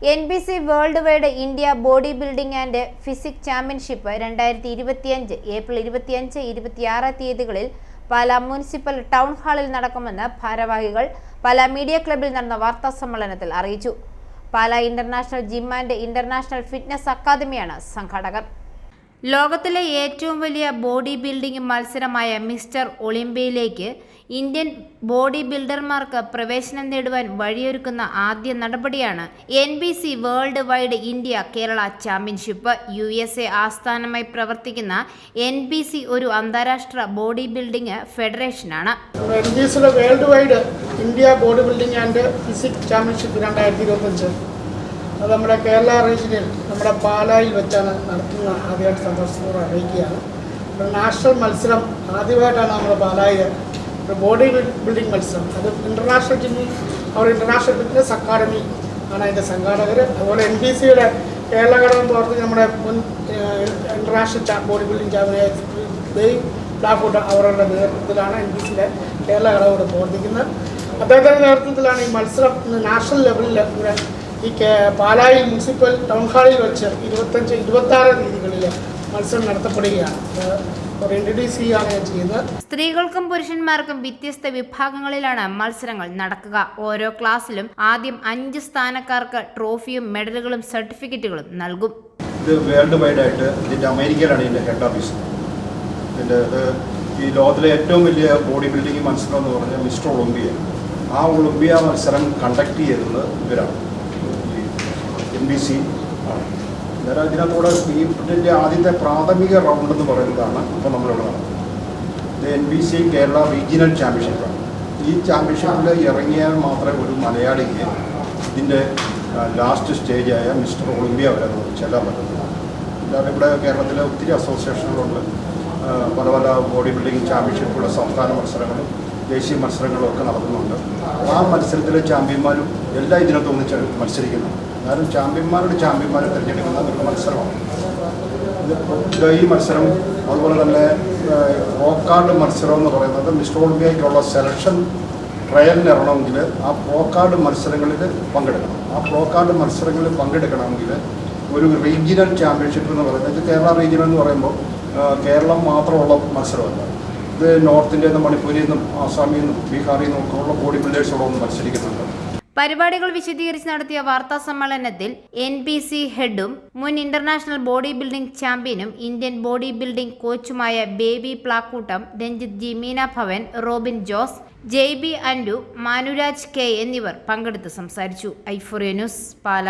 N B C world wide India body building and physique championship രണ്ടായിരത്തി ഇരുപത്തിയഞ്ച് April ഇരുപത്തിയഞ്ച് ഇരുപത്തിയാറ് തീയതികളിൽ പാല മുനിസിപ്പൽ ടൗൺ ഹാളിൽ നടക്കുമെന്ന് ഭാരവാഹികൾ പാല മീഡിയ ക്ലബിൽ നടന്ന വാർത്താ സമ്മേളനത്തിൽ അറിയിച്ചു. Pala international gym and international fitness അക്കാദമിയാണ് സംഘാടകർ. ലോകത്തിലെ ഏറ്റവും വലിയ ബോഡി ബിൽഡിംഗ് മത്സരമായ മിസ്റ്റർ ഒളിമ്പ്യയിലേക്ക് ഇന്ത്യൻ ബോഡി ബിൽഡർമാർക്ക് പ്രവേശനം നേടുവാൻ വഴിയൊരുക്കുന്ന ആദ്യ നടപടിയാണ് N B C world wide India Kerala championship. U S A ആസ്ഥാനമായി പ്രവർത്തിക്കുന്ന എൻ ബി സി ഒരു അന്താരാഷ്ട്ര body building ഫെഡറേഷനാണ് world wide India body building and championship രണ്ടായിരത്തി നമ്മുടെ കേരള റീജിയനിൽ നമ്മുടെ പാലായിൽ വെച്ചാണ് നടത്തുന്ന ആദ്യമായിട്ട് സന്തോഷപൂർവം അറിയിക്കുകയാണ് ഒരു നാഷണൽ മത്സരം ആദ്യമായിട്ടാണ് നമ്മുടെ പാലായിൽ ഒരു ബോഡി ബിൽഡിംഗ് മത്സരം. അത് ഇന്റർനാഷണൽ ജിമ്മിൽ അവർ ഇന്റർനാഷണൽ ഫിറ്റ്നസ് അക്കാഡമി ആണ് അതിന്റെ സംഘാടകർ അതുപോലെ എൻ ബി സിയുടെ കേരള ഘടകം പ്രവർത്തിക്കുന്ന നമ്മുടെ മുൻ ഇന്റർനാഷണൽ ബോഡി ബിൽഡിംഗ് ചാമ്പ്യനായ ദേവ് അവരുടെ നേതൃത്വത്തിലാണ് എൻ ബി സിയിലെ കേരള ഘടകം പ്രവർത്തിക്കുന്നത്. അദ്ദേഹത്തിന്റെ നേതൃത്വത്തിലാണ് ഈ മത്സരം നാഷണൽ ലെവലിൽ ഇവിടെ ഈ കേ പാലായിൽ മുനിസിപ്പൽ ടൗൺ ഹാളിൽ വെച്ച് ഇരുപത്തഞ്ച് ഇരുപത്താറ് തീയതികളിൽ മത്സരം നടത്തപ്പെടുകയാണ്. സ്ത്രീകൾക്കും പുരുഷന്മാർക്കും വ്യത്യസ്ത വിഭാഗങ്ങളിലാണ് മത്സരങ്ങൾ നടക്കുക. ഓരോ ക്ലാസ്സിലും ആദ്യം അഞ്ച് സ്ഥാനക്കാർക്ക് ട്രോഫിയും മെഡലുകളും സർട്ടിഫിക്കറ്റുകളും നൽകും. ഇത് വേൾഡ് വൈഡ് ആയിട്ട് ഇതിന്റെ അമേരിക്കയിലാണ് ഇതിന്റെ ഹെഡ് ഓഫീസ്. ഇതിന്റെ ഈ ലോകത്തിലെ ഏറ്റവും വലിയ ബോഡി ബിൽഡിംഗ് മത്സരം എന്ന് പറഞ്ഞാൽ മിസ്റ്റർ ഒളിമ്പിയ. ആ ഒളിമ്പിയ മത്സരം കണ്ടക്ട് ചെയ്തത് ഇവരാണ്. N B C. അന്നേരം ഇതിനകത്തൂടെ ഇതിന്റെ ആദ്യത്തെ പ്രാഥമിക റൗണ്ട് എന്ന് പറയുന്നതാണ് ഇപ്പോൾ നടക്കുന്നത് ഇത് N B C Kerala regional ചാമ്പ്യൻഷിപ്പാണ് ഈ ചാമ്പ്യൻഷിപ്പിൽ ഇറങ്ങിയാൽ മാത്രമേ ഒരു മലയാളിക്ക് ഇതിന്റെ ലാസ്റ്റ് സ്റ്റേജായ മിസ്റ്റർ ഒളിമ്പിയ വരെ നമുക്ക് ചെല്ലാൻ പറ്റുന്നതാണ് അല്ലാതെ ഇവിടെ കേരളത്തിലെ ഒത്തിരി അസോസിയേഷനുകളുണ്ട് പല പല ബോഡി ബിൽഡിംഗ് ചാമ്പ്യൻഷിപ്പുള്ള സംസ്ഥാന മത്സരങ്ങളും ദേശീയ മത്സരങ്ങളും ഒക്കെ നടക്കുന്നുണ്ട് ആ മത്സരത്തിലെ ചാമ്പ്യന്മാരും എല്ലാ ഇതിനകത്തും ഒന്നിച്ച് മത്സരിക്കുന്നുണ്ട്. എന്നാലും ചാമ്പ്യന്മാരുടെ ചാമ്പ്യന്മാരെ തിരഞ്ഞെടുക്കുന്ന ഒരു മത്സരമാണ്. ഈ മത്സരം അതുപോലെ തന്നെ പോക്കാർഡ് മത്സരം എന്ന് പറയുന്നത് മിസ്റ്റർ ഒളിമ്പിയയ്ക്കുള്ള സെലക്ഷൻ ട്രയലിന് ആ പ്രോക്കാർഡ് മത്സരങ്ങളിൽ പങ്കെടുക്കണം. ആ പ്രോക്കാർഡ് മത്സരങ്ങളിൽ പങ്കെടുക്കണമെങ്കിൽ ഒരു റീജിയണൽ ചാമ്പ്യൻഷിപ്പ് എന്ന് പറയുന്നത് കേരള റീജിയൻ എന്ന് പറയുമ്പോൾ കേരളം മാത്രമുള്ള മത്സരമല്ല. ഇത് നോർത്ത് ഇന്ത്യയിൽ നിന്നും മണിപ്പൂരിൽ നിന്നും ആസാമിൽ നിന്നും ബീഹാറിൽ നിന്നും ഒക്കെയുള്ള ബോഡി ബിൽഡേഴ്സോടെ ഒന്ന് മത്സരിക്കുന്നുണ്ട്. പരിപാടികൾ വിശദീകരിച്ച് നടത്തിയ വാർത്താ സമ്മേളനത്തിൽ എൻ പി സി ഹെഡും മുൻ ഇന്റർനാഷണൽ ബോഡി ബിൽഡിംഗ് ചാമ്പ്യനും Indian body building കോച്ചുമായ Baby Plakkoottam Ranjith G Meena Bhavan Robin Jose Jay B അൻഡു Manuraj K എന്നിവർ പങ്കെടുത്ത് സംസാരിച്ചു. ഐഫോറിയ ന്യൂസ് പാല.